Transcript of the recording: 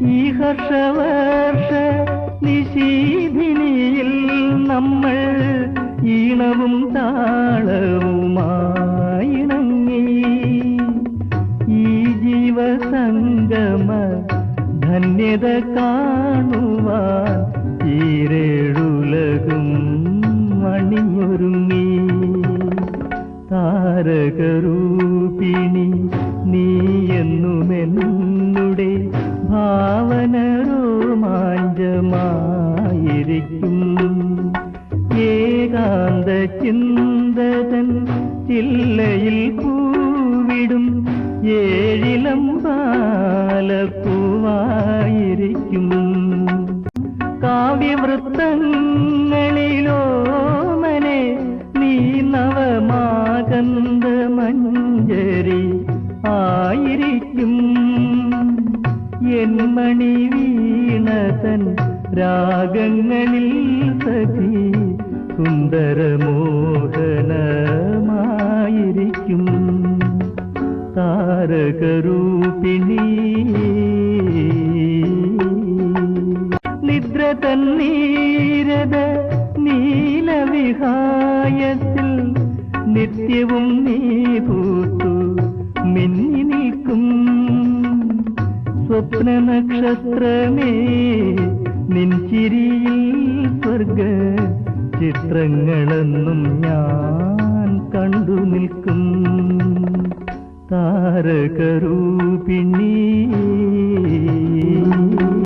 ഈ ഹർഷവർഷ നിശീധിനിയിൽ നമ്മൾ ഈണവും താളവുമായിണങ്ങി. ഈ ജീവസംഗമ ധന്യത കാണുവാൻ ഈരേഴുലകും മണിയൊരുങ്ങി. താരകരൂപിണി നീ രോമാഞ്ചമായിരിക്കും ഏകാന്ത ചിന്തതൻ ചില്ലയിൽ പൂവിടും. ഏഴിലം പാലപ്പൂവായിരിക്കും കാവ്യവൃത്തങ്ങളിലോ മനെ നീ നവമാകന്ത മഞ്ജരി ആയിരിക്കും. എൻ മണി വീണതൻ രാഗങ്ങളിൽ സഖി സുന്ദരമോഹനമായിരിക്കും. താരകരൂപിണി. നിദ്ര തന്നീരത നീലവിഹായത്തിൽ നിത്യവും നീ പൂത്തു മിന്നി നിൽക്കും. സ്വപ്ന നക്ഷത്രമേ നിൻചിരിയിൽ സ്വർഗ ചിത്രങ്ങളെന്നും ഞാൻ കണ്ടു നിൽക്കും. താരകരൂപിണി